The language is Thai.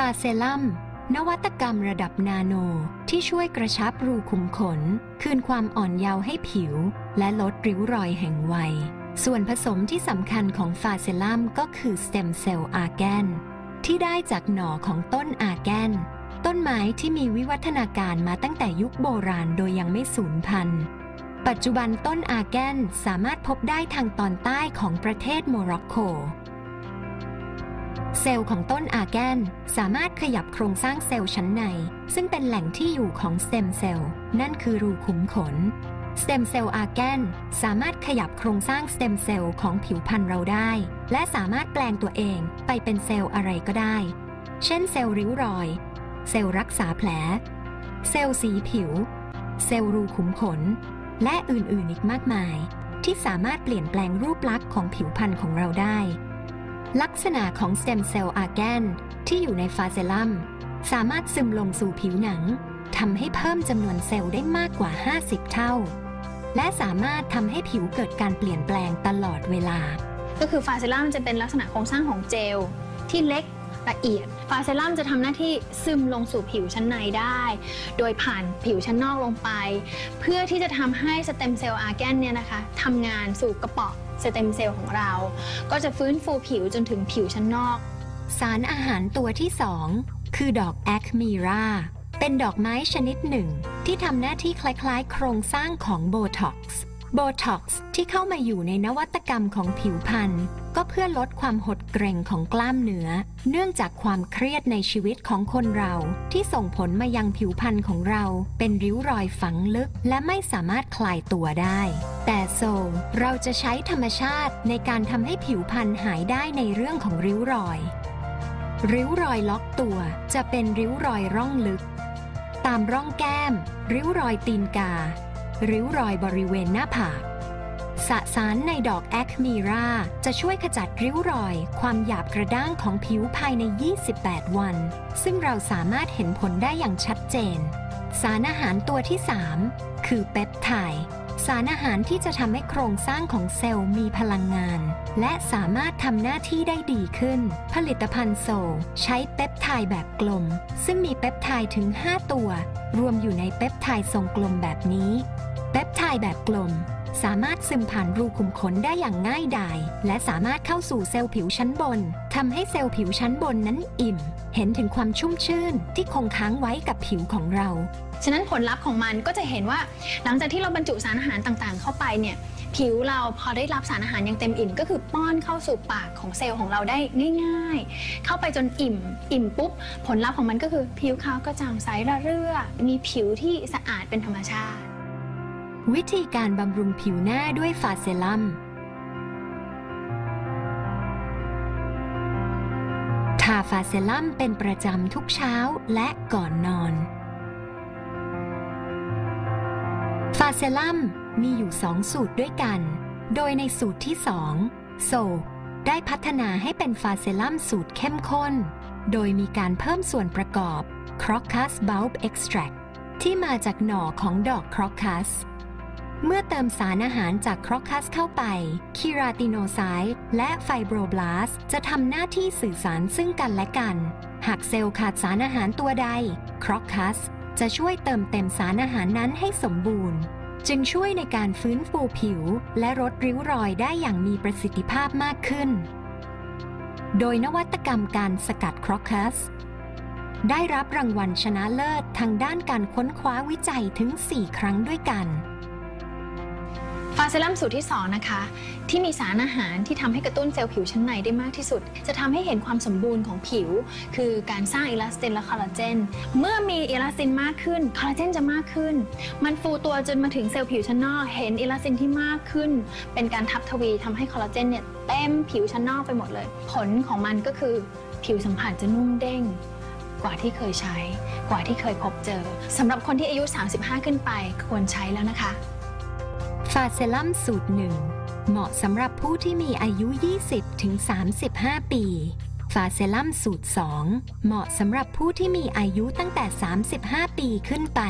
ฟาเซลัม นวัตกรรมระดับนาโนที่ช่วยกระชับรูขุมขน คืนความอ่อนเยาว์ให้ผิว และลดริ้วรอยแห่งวัย ส่วนผสมที่สำคัญของฟาเซลัมก็คือสเต็มเซลล์อาแกน ที่ได้จากหน่อของต้นอาแกน ต้นไม้ที่มีวิวัฒนาการมาตั้งแต่ยุคโบราณโดยยังไม่สูญพันธุ์ปัจจุบันต้นอาแกนสามารถพบได้ทางตอนใต้ของประเทศโมร็อกโก เซลล์ของต้นอาแกนสามารถขยับโครงสร้างเซลล์ชั้นใน ซึ่งเป็นแหล่งที่อยู่ของสเต็มเซลล์นั่นคือรูขุมขนสเต็มเซลล์อาแกนสามารถขยับโครงสร้างสเต็มเซลล์ของผิวพรรณเราได้ และสามารถแปลงตัวเองไปเป็นเซลล์อะไรก็ได้ เช่นเซลล์ริ้วรอย เซลล์รักษาแผล เซลล์สีผิว เซลล์รูขุมขน และอื่นๆอีกมากมาย ที่สามารถเปลี่ยนแปลงรูปลักษณ์ของผิวพรรณของเราได้ ลักษณะของสเต็มเซลล์อาร์แกนที่อยู่ในฟาเซลัม สามารถซึมลงสู่ผิวหนังทำให้เพิ่มจำนวนเซลล์ได้มากกว่า 50 เท่า และสามารถทำให้ผิวเกิดการเปลี่ยนแปลงตลอดเวลา ก็คือฟาเซลัมจะเป็นลักษณะโครงสร้างของเจลที่เล็ก ละเอียดฟาเซลัมจะทำหน้าที่ซึมลงสู่ผิวชั้นในได้ โดยผ่านผิวชั้นนอกลงไป เพื่อที่จะทำให้สเต็มเซลล์อาร์แกนเนี่ยนะคะทำงานสู่กระเป๋อสเต็มเซลล์ของเรา ก็จะฟื้นฟูผิวจนถึงผิวชั้นนอก สารอาหารตัวที่2คือดอกแอคเมีราเป็นดอกไม้ชนิดหนึ่ง ที่ทำหน้าที่คล้ายๆ โครงสร้างของโบท็อกซ์ โบท็อกซ์ที่เข้ามาอยู่ในนวัตกรรมของผิวพรรณก็เพื่อลดความหดเกร็งของกล้ามเนื้อ เนื่องจากความเครียดในชีวิตของคนเราที่ส่งผลมายังผิวพรรณของเราเป็นริ้วรอยฝังลึก และไม่สามารถคลายตัวได้ แต่โซเราจะใช้ธรรมชาติในการทำให้ผิวพรรณหายได้ในเรื่องของริ้วรอย ริ้วรอยล็อกตัวจะเป็นริ้วรอยร่องลึก ตามร่องแก้ม ริ้วรอยตีนกา ริ้วรอยบริเวณหน้าผากสสารในดอกแอคมีราจะช่วยขจัดริ้วรอย ความหยาบกระด้างของผิวภายใน 28 วัน ซึ่งเราสามารถเห็นผลได้อย่างชัดเจน สารอาหารตัวที่ 3 คือเปปไทด์ สารอาหารที่จะทำให้โครงสร้างของเซลล์มีพลังงาน และสามารถทำหน้าที่ได้ดีขึ้น ผลิตภัณฑ์โซลใช้เปปไทด์แบบกลม ซึ่งมีเปปไทด์ถึง 5 ตัว รวมอยู่ในเปปไทด์ทรงกลมแบบนี้ เปปไทด์แบบกลม สามารถซึมผ่านรูขุมขนได้อย่างง่ายดาย และสามารถเข้าสู่เซลล์ผิวชั้นบนทำให้เซลล์ผิวชั้นบนนั้นอิ่ม เห็นถึงความชุ่มชื่นที่คงค้างไว้กับผิวของเรา ฉะนั้นผลลัพธ์ของมันก็จะเห็นว่า หลังจากที่เราบรรจุสารอาหารต่างๆ เข้าไปเนี่ยผิวเราพอได้รับสารอาหารอย่างเต็มอิ่ม ก็คือป้อนเข้าสู่ปากของเซลล์ของเราได้ง่าย ๆ เข้าไปจนอิ่ม อิ่มปุ๊บ ผลลัพธ์ของมันก็คือผิวขาวกระจ่างใสระเรื่อ มีผิวที่สะอาดเป็นธรรมชาติ วิธีการบำรุงผิวหน้าด้วยฟาเซลัม ทาฟาเซลัมเป็นประจำทุกเช้าและก่อนนอน ฟาเซลัมมีอยู่สองสูตรด้วยกัน โดยในสูตรที่สองโซ ได้พัฒนาให้เป็นฟาเซลัมสูตรเข้มข้น โดยมีการเพิ่มส่วนประกอบ Crocus Bulb Extract ที่มาจากหน่อของดอก Crocus เมื่อเติมสารอาหารจากครอคัสเข้าไปคีราติโนไซต์และไฟโบรบลาสจะทำหน้าที่สื่อสารซึ่งกันและกัน หากเซลล์ขาดสารอาหารตัวใด ครอคัสจะช่วยเติมเต็มสารอาหารนั้นให้สมบูรณ์ จึงช่วยในการฟื้นฟูผิว และลดริ้วรอยได้อย่างมีประสิทธิภาพมากขึ้น โดยนวัตกรรมการสกัดครอคัสได้รับรางวัลชนะเลิศทางด้านการค้นคว้าวิจัยถึง 4 ครั้งด้วยกัน ฟาเซลัมสูตรที่ 2 นะคะ ที่มีสารอาหารที่ทำให้กระตุ้นเซลล์ผิวชั้นในได้มากที่สุด จะทำให้เห็นความสมบูรณ์ของผิว คือการสร้างเอลาสตินและคอลลาเจน เมื่อมีเอลาสตินมากขึ้น คอลลาเจนจะมากขึ้น มันฟูตัวจนมาถึงเซลล์ผิวชั้นนอก เห็นเอลาสตินที่มากขึ้น เป็นการทับทวีทำให้คอลลาเจนเนี่ยเต็มผิวชั้นนอกไปหมดเลย ผลของมันก็คือผิวสัมผัสจะนุ่มเด้งกว่าที่เคยใช้ กว่าที่เคยพบเจอสำหรับคนที่อายุ 35 ขึ้นไปควรใช้แล้วนะคะ ฟาเซลัมสูตรหนึ่งเหมาะสำหรับผู้ที่มีอายุ 20 ถึง 35 ปี ฟาเซลัมสูตร 2 เหมาะสำหรับผู้ที่มีอายุตั้งแต่ 35 ปีขึ้นไป